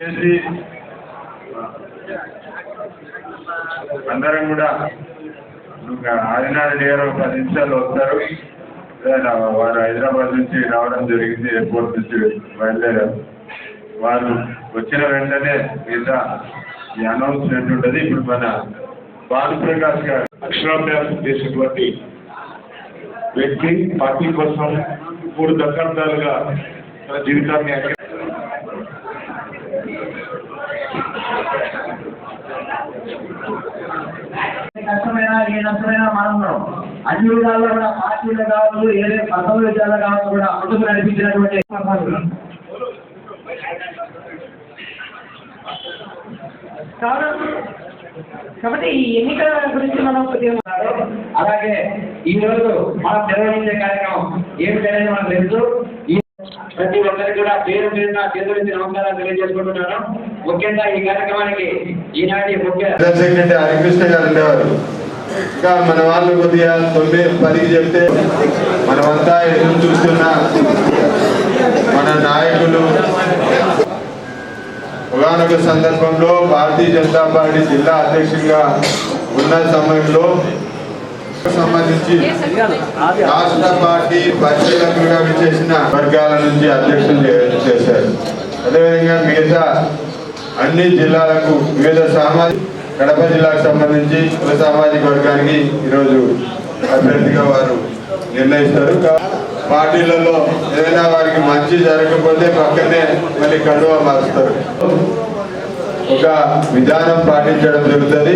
చేసి అందరం కూడా ఇంకా ఆదినాడు గారు ఒక పది నిమిషాలు వస్తారు. వారు హైదరాబాద్ నుంచి రావడం జరిగింది ఎయిర్పోర్ట్ నుంచి బయలుదేరారు. వారు వచ్చిన వెంటనే మిగతా ఈ అనౌన్స్మెంట్ ఉంటుంది. ఇప్పుడు మన భానుప్రకాష్ గారు అక్షరాభ్యాసం చేసినటువంటి వ్యక్తి పార్టీ కోసం మూడు దశాబ్దాలుగా తన జీవితాన్ని కష్టమైనా ఏ నష్టమైనా మనం అన్ని విధాల్లో కూడా పార్టీలు కావచ్చు ఏదైనా పదవుల విధాలు కావచ్చు కూడా ముందుకు నడిపించినటువంటి కాబట్టి ఈ ఎన్నికల గురించి మనం కొద్దిగా అలాగే ఈ రోజు మనం నిర్వహించే కార్యక్రమం ఏమిటనేది మనకు తెలుసు. ఈ ప్రతి ఒక్కరికి కూడా పేరు పేరున చేతులెత్తి నమస్కారాలు తెలియజేసుకుంటున్నాను. ముఖ్యంగా ఈ కార్యక్రమానికి ఈనాటి ముఖ్య హరికృష్ణ గారు ఉండేవారు. ఇంకా మన వాళ్ళు కొద్దిగా తొమ్మిది పదికి చెప్తే మనమంతా ఎదురు చూస్తున్న మన నాయకులు ఒకనొక సందర్భంలో భారతీయ జనతా పార్టీ జిల్లా అధ్యక్షుడిగా ఉన్న సమయంలో సంబంధించి రాష్ట్ర పార్టీ పరిశీలకులుగా చేసిన వర్గాల నుంచి అధ్యక్షులు చేశారు. అదేవిధంగా మిగతా అన్ని జిల్లాలకు వివిధ సామాజిక కడప జిల్లాకు సంబంధించి కుల సామాజిక వర్గానికి ఈరోజు అభ్యర్థిగా వారు నిర్ణయిస్తారు. పార్టీలలో ఏదైనా వారికి మంచి జరగకపోతే పక్కనే మళ్ళీ కండువా మారుస్తారు. ఒక విధానం పాటించడం జరుగుతుంది.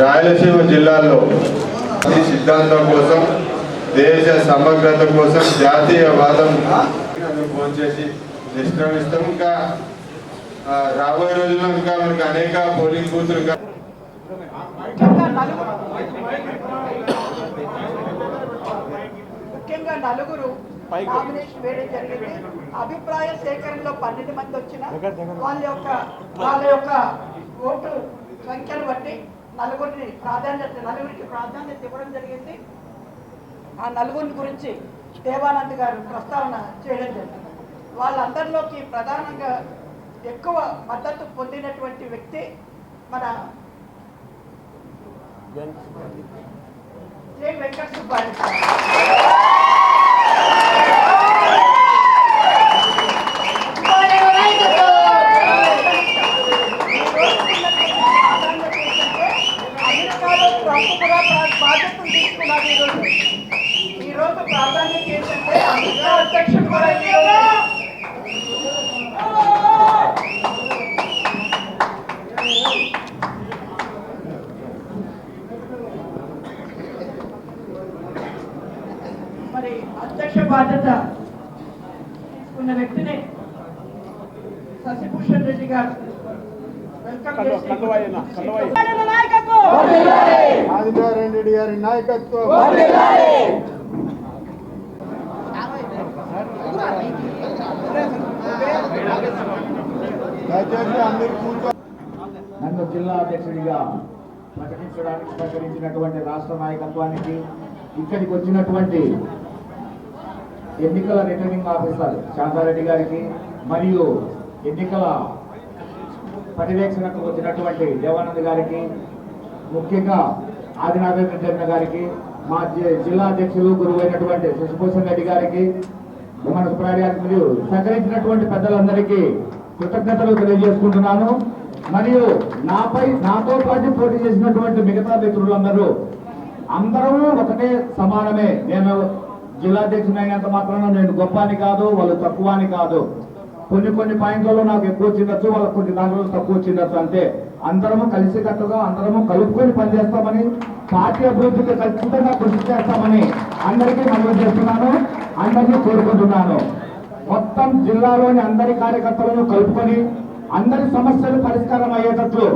రాయలసీమ జిల్లాల్లో ఈ సిద్ధాంతం కోసం దేశ సమగ్రత కోసం జాతీయవాదం ఫోన్ చేసి నిష్క్రమిస్తాం ఇంకా రాబోయే రోజుల్లో ఇంకా మనకి అనేక పోలింగ్ బూత్లు ముఖ్యంగా నలుగురు నామినేషన్ వేయడం జరిగింది. అభిప్రాయ సేకరణలో పన్నెండు మంది వచ్చిన వాళ్ళ యొక్క వాళ్ళ యొక్క ఓటు సంఖ్యను బట్టి నలుగురిని ప్రాధాన్యత నలుగురికి ప్రాధాన్యత ఇవ్వడం జరిగింది. ఆ నలుగురిని గురించి దేవానంద్ గారు ప్రస్తావన చేయడం జరిగింది. వాళ్ళందరిలోకి ప్రధానంగా ఎక్కువ మద్దతు పొందినటువంటి వ్యక్తి మన జే వెంకట సుబ్బారెడ్డి గారు. అమెరికాలో ట్రంప్ కూడా ప్రా- బాధ్యతలు తీసుకున్నారు ఈరోజు ఈరోజు ప్రాధాన్యత ఏంటంటే అమెరికా అధ్యక్షుడు కూడా ఈరోజు మరి అధ్యక్ష బాధ్యత తీసుకున్న వ్యక్తిని శశిభూషణ్ రెడ్డి గారు రెడ్డి గారి నాయకత్వం నన్ను జిల్లా అధ్యక్షుడిగా ప్రకటించడానికి సహకరించినటువంటి రాష్ట్ర నాయకత్వానికి ఇక్కడికి వచ్చినటువంటి ఎన్నికల రిటర్నింగ్ ఆఫీసర్ శాంతారెడ్డి గారికి మరియు ఎన్నికల పర్యవేక్షణకు వచ్చినటువంటి దేవానంద్ గారికి ముఖ్యంగా ఆదినాథ రెడ్డి గారికి మా జిల్లా అధ్యక్షులు గురువైనటువంటి శశిభూషణ్ రెడ్డి గారికి మన సుప్రాడియానికి మరియు సహకరించినటువంటి పెద్దలందరికీ కృతజ్ఞతలు తెలియజేసుకుంటున్నాను. మరియు నాపై నాతో పాటు పోటీ చేసినటువంటి మిగతా మిత్రులందరూ అందరూ ఒకటే సమానమే. నేను జిల్లా అధ్యక్షుడైనంత మాత్రాన నేను గొప్ప అని కాదు వాళ్ళు తక్కువ అని కాదు. కొన్ని కొన్ని పాయింట్లలో నాకు ఎక్కువ వచ్చిండొచ్చు వాళ్ళకి కొన్ని దాంట్లో తక్కువ వచ్చిండొచ్చు అంతే అందరము కలిసికట్టుగా అందరము కలుపుకొని పనిచేస్తామని పార్టీ అభివృద్ధికి ఖచ్చితంగా కృషి చేస్తామని అందరికీ మనవి చేస్తున్నాను అందరినీ కోరుకుంటున్నాను. మొత్తం జిల్లాలోని అందరి కార్యకర్తలను కలుపుకొని అందరి సమస్యలు పరిష్కారం అయ్యేటట్లు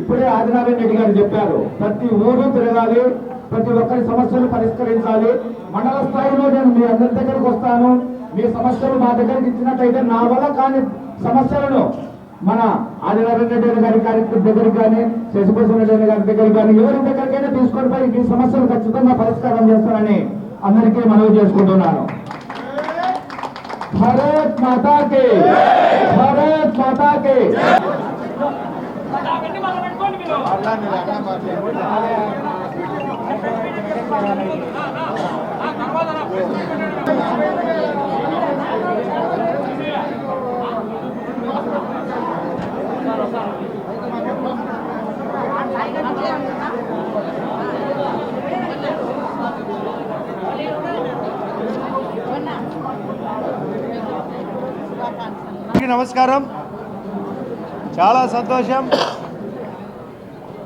ఇప్పుడే ఆదినారాయణ రెడ్డి గారు చెప్పారు. ప్రతి ఊరు తిరగాలి ప్రతి ఒక్కరి సమస్యలు పరిష్కరించాలి. మండల స్థాయిలో నేను మీ అందరి దగ్గరకు వస్తాను. మీ సమస్యలు మా దగ్గరికి ఇచ్చినట్టయితే నా వల్ల కాని సమస్యలను మన ఆదినారాయణ రెడ్డి గారి కార్యక్రమం దగ్గరికి కానీ శశిభూషణ్ రెడ్డి గారి దగ్గరికి కానీ ఎవరి దగ్గరికైనా తీసుకొని పోయి ఈ సమస్యలు ఖచ్చితంగా పరిష్కారం చేస్తానని అందరికీ మనవి చేసుకుంటున్నాను భారత్ మాతా కే భారత్ మాతా కే నమస్కారం. చాలా సంతోషం.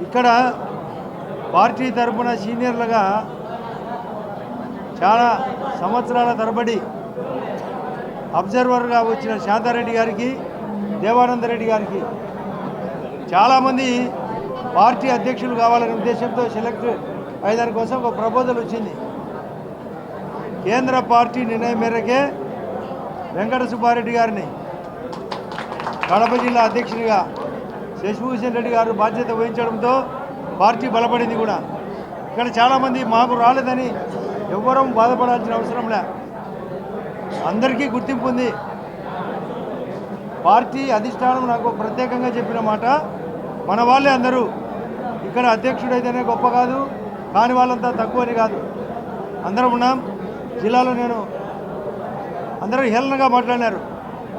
ఇక్కడ పార్టీ తరపున సీనియర్లుగా చాలా సంవత్సరాల తరబడి అబ్జర్వర్గా వచ్చిన శాంతారెడ్డి గారికి దేవానంద రెడ్డి గారికి చాలామంది పార్టీ అధ్యక్షులు కావాలనే ఉద్దేశంతో సెలెక్ట్ అయ్యేదాని కోసం ఒక ప్రపోజల్ వచ్చింది. కేంద్ర పార్టీ నిర్ణయం మేరకే వెంకట సుబ్బారెడ్డి గారిని కడప జిల్లా అధ్యక్షుడిగా శశిభూషణ్ రెడ్డి గారు బాధ్యత వహించడంతో పార్టీ బలపడింది కూడా. ఇక్కడ చాలామంది మాకు రాలేదని ఎవ్వరం బాధపడాల్సిన అవసరం లే. అందరికీ గుర్తింపు ఉంది. పార్టీ అధిష్టానం నాకు ప్రత్యేకంగా చెప్పిన మాట. మన వాళ్ళే అందరూ. ఇక్కడ అధ్యక్షుడైతేనే గొప్ప కాదు కాని వాళ్ళంతా తక్కువని కాదు. అందరం ఉన్నాం. జిల్లాలో నేను అందరూ హేళనగా మాట్లాడినారు.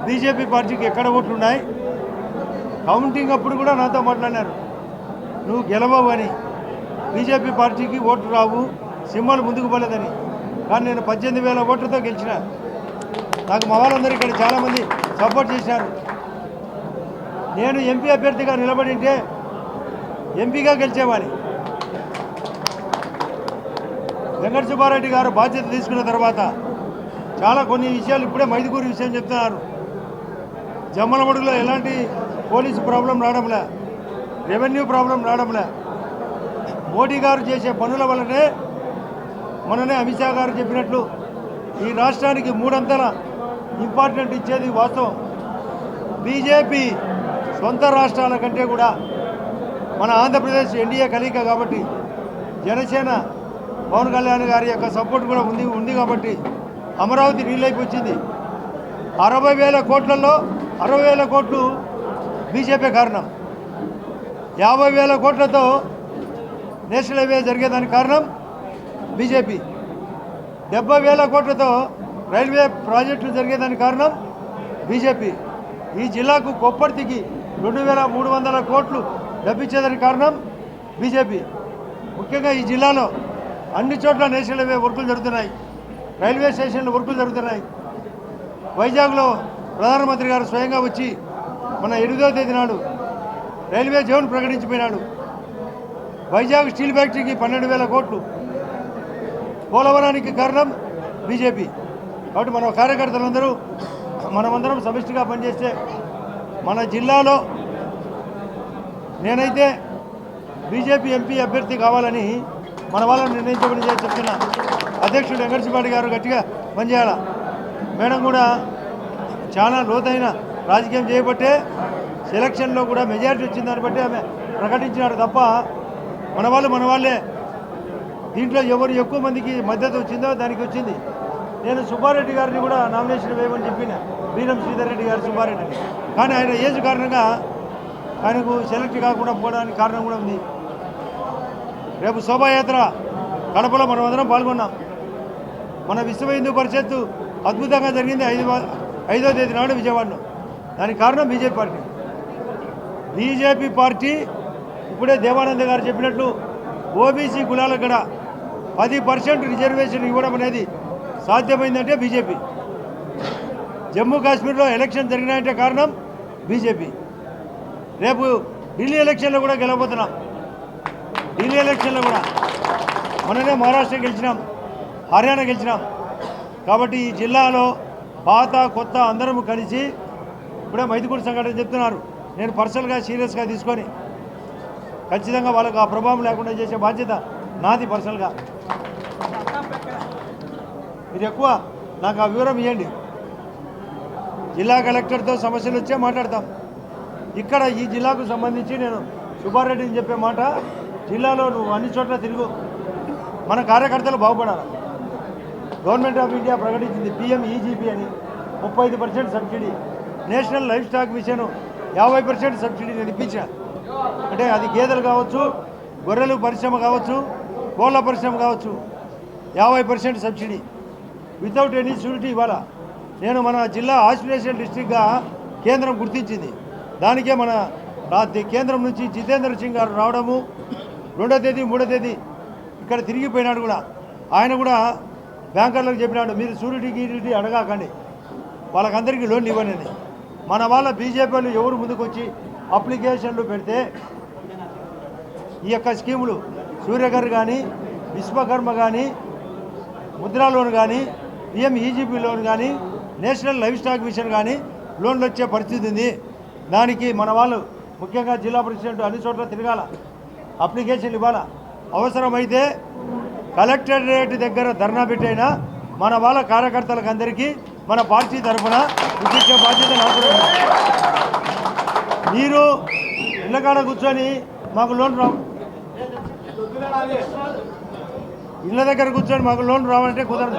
బీజేపీ పార్టీకి ఎక్కడ ఓట్లు ఉన్నాయి? కౌంటింగ్ అప్పుడు కూడా నాతో మాట్లాడినారు. నువ్వు గెలవవు అని. బీజేపీ పార్టీకి ఓట్లు రావు సింహాలు ముందుకు పోలేదని. కానీ నేను పద్దెనిమిది వేల ఓట్లతో గెలిచిన. నాకు మా వాళ్ళందరూ ఇక్కడ చాలామంది సపోర్ట్ చేశారు. నేను ఎంపీ అభ్యర్థిగా నిలబడి ఉంటే ఎంపీగా గెలిచేవాడిని. వెంకట సుబ్బారెడ్డి గారు బాధ్యత తీసుకున్న తర్వాత చాలా కొన్ని విషయాలు ఇప్పుడే మైదుకూరు విషయం చెప్తున్నారు. జమ్మలమడుగులో ఎలాంటి పోలీసు ప్రాబ్లం రావడంలే రెవెన్యూ ప్రాబ్లం రావడంలే. మోడీ గారు చేసే పనుల వల్లనే మొన్ననే అమిత్ షా గారు చెప్పినట్లు ఈ రాష్ట్రానికి మూడంతల ఇంపార్టెంట్ ఇచ్చేది వాస్తవం. బీజేపీ సొంత రాష్ట్రాల కంటే కూడా మన ఆంధ్రప్రదేశ్ ఎన్డీఏ కలిక కాబట్టి జనసేన పవన్ కళ్యాణ్ గారి యొక్క సపోర్ట్ కూడా ఉంది ఉంది కాబట్టి అమరావతి నీళ్ళైపు వచ్చింది. అరవై వేల కోట్లలో అరవై వేల కోట్లు బీజేపీ కారణం. యాభై వేల కోట్లతో నేషనల్ హైవే జరిగేదానికి కారణం బీజేపీ. డెబ్బై వేల కోట్లతో రైల్వే ప్రాజెక్టులు జరిగేదానికి కారణం బీజేపీ. ఈ జిల్లాకు కొప్పర్తికి రెండు వేల మూడు వందల కోట్లు డబ్బిచ్చేదానికి కారణం బీజేపీ. ముఖ్యంగా ఈ జిల్లాలో అన్ని చోట్ల నేషనల్ హైవే వర్కులు జరుగుతున్నాయి. రైల్వే స్టేషన్లు వర్కులు జరుగుతున్నాయి. వైజాగ్లో ప్రధానమంత్రి గారు స్వయంగా వచ్చి మన ఎనిమిదో తేదీ నాడు రైల్వే జోన్ ప్రకటించిపోయినాడు. వైజాగ్ స్టీల్ ఫ్యాక్టరీకి పన్నెండు వేల కోట్లు పోలవరానికి కారణం బీజేపీ. కాబట్టి మన కార్యకర్తలందరూ మనమందరం సమిష్టిగా పనిచేస్తే మన జిల్లాలో నేనైతే బీజేపీ ఎంపీ అభ్యర్థి కావాలని మన వాళ్ళని నిర్ణయించబడి చెప్తున్నా. అధ్యక్షుడు వెంకటసిపాటి గారు గట్టిగా పనిచేయాల? మేడం కూడా చాలా లోతైన రాజకీయం చేయబట్టే సెలక్షన్లో కూడా మెజారిటీ వచ్చిందని బట్టి ఆమె ప్రకటించినారు తప్ప మన వాళ్ళు మన వాళ్ళే. దీంట్లో ఎవరు ఎక్కువ మందికి మద్దతు వచ్చిందో దానికి వచ్చింది. నేను సుబ్బారెడ్డి గారిని కూడా నామినేషన్ వేయమని చెప్పిన వీరం శ్రీధర్ రెడ్డి గారు సుబ్బారెడ్డిని. కానీ ఆయన ఏజ్ కారణంగా ఆయనకు సెలెక్ట్ కాకుండా పోవడానికి కారణం కూడా ఉంది. రేపు శోభాయాత్ర కడపలో మనం అందరం పాల్గొన్నాం. మన విశ్వ హిందూ పరిషత్తు అద్భుతంగా జరిగింది ఐదు ఐదో తేదీ నాడు విజయవాడలో. దానికి కారణం బీజేపీ పార్టీ. బీజేపీ పార్టీ ఇప్పుడే దేవానంద గారు చెప్పినట్లు ఓబీసీ కులాలకు కూడా పది పర్సెంట్ రిజర్వేషన్ ఇవ్వడం అనేది సాధ్యమైందంటే బీజేపీ. జమ్మూ కాశ్మీర్లో ఎలక్షన్ జరిగినాయంటే కారణం బీజేపీ. రేపు ఢిల్లీ ఎలక్షన్లో కూడా గెలవబోతున్నాం. ఢిల్లీ ఎలక్షన్లో కూడా. మొన్ననే మహారాష్ట్ర గెలిచినాం హర్యానా గెలిచినాం. కాబట్టి ఈ జిల్లాలో పాత కొత్త అందరం కలిసి ఇప్పుడే మైదుకూరు సంఘటన చెప్తున్నారు. నేను పర్సనల్గా సీరియస్గా తీసుకొని ఖచ్చితంగా వాళ్ళకు ఆ ప్రభావం లేకుండా చేసే బాధ్యత నాది పర్సనల్గా. మీరు ఎక్కువ నాకు ఆ వివరం ఇవ్వండి జిల్లా కలెక్టర్తో సమస్యలు వచ్చే మాట్లాడతాం. ఇక్కడ ఈ జిల్లాకు సంబంధించి నేను సుబ్బారెడ్డిని చెప్పే మాట జిల్లాలో నువ్వు అన్ని చోట్ల తిరుగు. మన కార్యకర్తలు బాగుపడాలి. గవర్నమెంట్ ఆఫ్ ఇండియా ప్రకటించింది పిఎం ఈజీపీ అని. ముప్పై ఐదు percent subsidy. National livestock mission యాభై పర్సెంట్ సబ్సిడీ నేను అంటే అది గేదెలు కావచ్చు గొర్రెలు పరిశ్రమ కావచ్చు కోళ్ళ పరిశ్రమ కావచ్చు. యాభై percent subsidy. Without any surety ఇవాళ నేను మన జిల్లా ఆస్పిరేషన్ డిస్ట్రిక్ట్గా కేంద్రం గుర్తించింది. దానికే మన కేంద్రం నుంచి జితేంద్ర సింగ్ గారు రావడము రెండో తేదీ మూడో తేదీ ఇక్కడ తిరిగిపోయినాడు కూడా. ఆయన కూడా బ్యాంకర్లకు చెప్పినాడు మీరు షూరిటీ గీరిటీ అడగాకండి. వాళ్ళకందరికీ లోన్లు ఇవ్వండి మన వాళ్ళ బీజేపీ వాళ్ళు ఎవరు ముందుకు వచ్చి అప్లికేషన్లు పెడితే ఈ యొక్క స్కీములు సూర్యగర్ కానీ విశ్వకర్మ కానీ ముద్రా లోన్ కానీ పిఎం ఈజీపీ లోన్ కానీ నేషనల్ లైఫ్ స్టాక్ మిషన్ కానీ లోన్లు వచ్చే పరిస్థితి ఉంది. దానికి మన వాళ్ళు ముఖ్యంగా జిల్లా ప్రెసిడెంట్ అన్ని చోట్ల తిరగాల. అప్లికేషన్లు ఇవ్వాల. అవసరమైతే కలెక్టరేట్ దగ్గర ధర్నా పెట్టైనా మన వాళ్ళ కార్యకర్తలకు అందరికీ మన పార్టీ తరఫున ఇచ్చే బాధ్యత నాకు మీరు ఇళ్ళకాడ కూర్చొని మాకు లోన్ రావు. ఇళ్ళ దగ్గర కూర్చొని మాకు లోన్ రావాలంటే కుదరదు.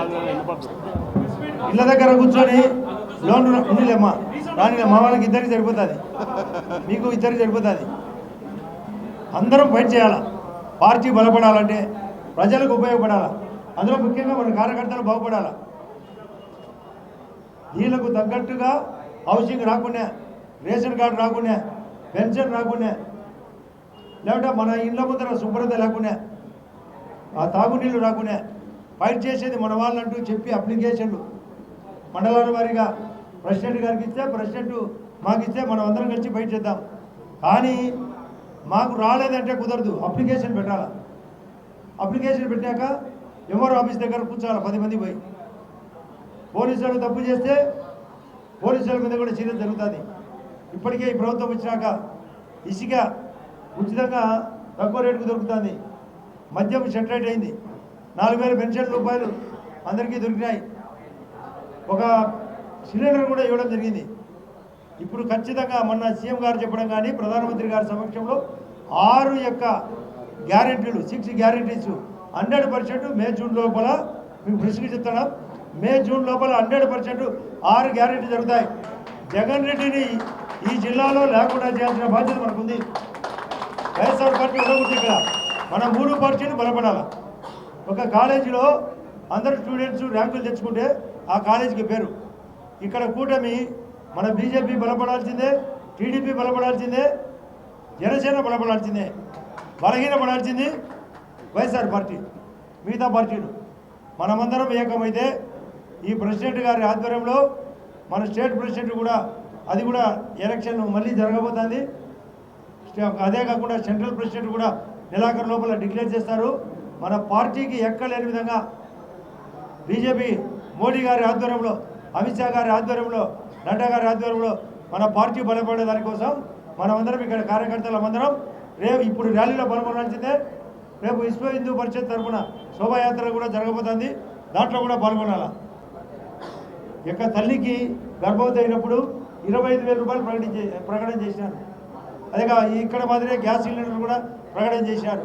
ఇళ్ళ దగ్గర కూర్చొని లోన్ ఉండిలేమ్మా రానిలే మా వాళ్ళకి ఇద్దరికి సరిపోతుంది. మీకు ఇద్దరికి సరిపోతుంది. అందరం ఫైట్ చేయాలా? పార్టీ బలపడాలంటే ప్రజలకు ఉపయోగపడాలా? అందులో ముఖ్యంగా మన కార్యకర్తలు బాగుపడాలా? వీళ్ళకు తగ్గట్టుగా హౌసింగ్ రాకుండా రేషన్ కార్డు రాకుండా పెన్షన్ రాకుండా లేకుంటే మన ఇళ్ళ ముందర శుభ్రత లేకుండా ఆ తాగునీళ్ళు రాకునే ఫైట్ చేసేది మన వాళ్ళంటూ చెప్పి అప్లికేషన్లు మండలాల వారీగా ప్రెసిడెంట్ గారికి ఇస్తే ప్రెసిడెంట్ మాకు ఇస్తే మనం అందరం కలిసి బయట చేద్దాం. కానీ మాకు రాలేదంటే కుదరదు. అప్లికేషన్ పెట్టాల? అప్లికేషన్ పెట్టాక ఎంఆర్ ఆఫీస్ దగ్గర కూర్చోాలి పది మంది పోయి. పోలీసులు తప్పు చేస్తే పోలీసుల మీద కూడా చర్య జరుగుతుంది. ఇప్పటికే ఈ ప్రభుత్వం వచ్చినాక ఇసుక ఉచితంగా తక్కువ రేటుకు దొరుకుతుంది. మద్యం సెటరేట్ అయింది. నాలుగు వేల పెన్షన్ రూపాయలు అందరికీ దొరికినాయి. ఒక సిలిండర్ కూడా ఇవ్వడం జరిగింది. ఇప్పుడు ఖచ్చితంగా మొన్న సీఎం గారు చెప్పడం కానీ ప్రధానమంత్రి గారి సమక్షంలో ఆరు యొక్క గ్యారెంటీలు six guarantees hundred percent May June లోపల మీకు ఫ్రెష్గా చెప్తున్నాం మే జూన్ లోపల హండ్రెడ్ పర్సెంట్ ఆరు గ్యారెంటీ జరుగుతాయి. జగన్ రెడ్డిని ఈ జిల్లాలో లేకుండా చేయాల్సిన బాధ్యత మనకుంది. వైఎస్ఆర్ పార్టీ ఉండకూడదు ఇక్కడ మన మూడు పార్టీని బలపడాలి. ఒక కాలేజీలో అందరు స్టూడెంట్స్ ర్యాంకులు తెచ్చుకుంటే ఆ కాలేజీకి పేరు. ఇక్కడ కూటమి మన బీజేపీ బలపడాల్సిందే టీడీపీ బలపడాల్సిందే జనసేన బలపడాల్సిందే బలహీన పడాల్సింది వైఎస్ఆర్ పార్టీ మిగతా పార్టీలు. మనమందరం ఏకమైతే ఈ ప్రెసిడెంట్ గారి ఆధ్వర్యంలో మన స్టేట్ ప్రెసిడెంట్ కూడా అది కూడా ఎలక్షన్ మళ్ళీ జరగబోతుంది. అదే కాకుండా సెంట్రల్ ప్రెసిడెంట్ కూడా నెలాఖరు లోపల డిక్లేర్ చేస్తారు. మన పార్టీకి ఎక్కలేని విధంగా బీజేపీ మోడీ గారి ఆధ్వర్యంలో అమిత్ షా గారి ఆధ్వర్యంలో నడ్డా గారి ఆధ్వర్యంలో మన పార్టీ బలపడే దానికోసం మనమందరం ఇక్కడ కార్యకర్తలమందరం రేపు ఇప్పుడు ర్యాలీలో పాల్గొనాల్సిందే. రేపు విశ్వ హిందూ పరిషత్ తరఫున శోభాయాత్ర కూడా జరగబోతుంది. దాంట్లో కూడా పాల్గొనాల? యొక్క తల్లికి గర్భవతి అయినప్పుడు ఇరవై ఐదు వేల రూపాయలు ప్రకటించే ప్రకటన చేసినారు. అదేగా ఇక్కడ మాదిరే గ్యాస్ సిలిండర్ కూడా ప్రకటన చేశారు.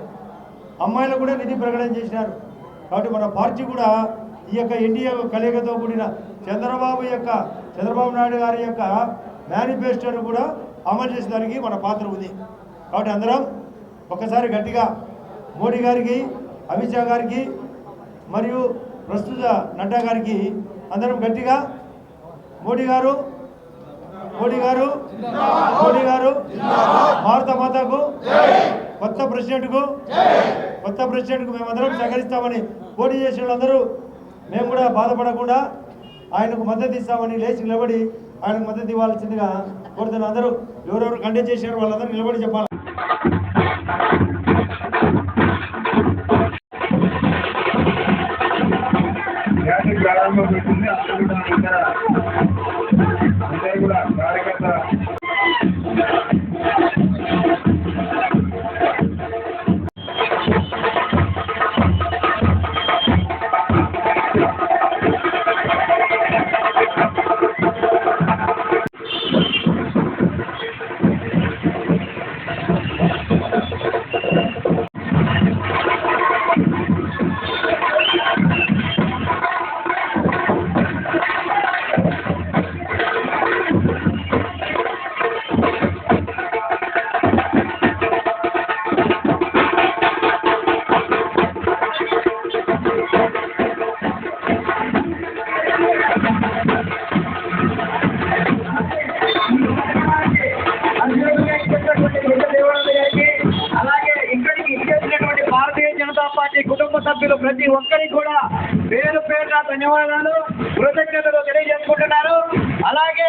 అమ్మాయిలకు కూడా నిధి ప్రకటన చేసినారు కాబట్టి మన పార్టీ కూడా ఈ యొక్క ఎన్డీఏ కలయికతో కూడిన చంద్రబాబు యొక్క చంద్రబాబు నాయుడు గారి యొక్క మేనిఫెస్టోను కూడా అమలు చేసేదానికి మన పాత్ర ఉంది. కాబట్టి అందరం ఒకసారి గట్టిగా మోడీ గారికి అమిత్ షా గారికి మరియు ప్రస్తుత నడ్డా గారికి అందరం గట్టిగా మోడీ గారు మోడీ గారు మోడీ గారు భారత మాతకు కొత్త ప్రెసిడెంట్కు కొత్త ప్రెసిడెంట్కు మేమందరం సహకరిస్తామని పోటీ చేసిన వాళ్ళందరూ మేము కూడా బాధపడకుండా ఆయనకు మద్దతు ఇస్తామని లేచి నిలబడి ఆయనకు మద్దతు ఇవ్వాల్సిందిగా కోరుతున్న అందరూ ఎవరెవరు కంటెస్ట్ చేశారో వాళ్ళందరూ నిలబడి చెప్పాలి. ప్రారంభం పెట్టింది ప్రతి ఒక్కరికి కూడా పేరు పేరున ధన్యవాదాలు. కృతజ్ఞతలు తెలియజేసుకుంటున్నారు. అలాగే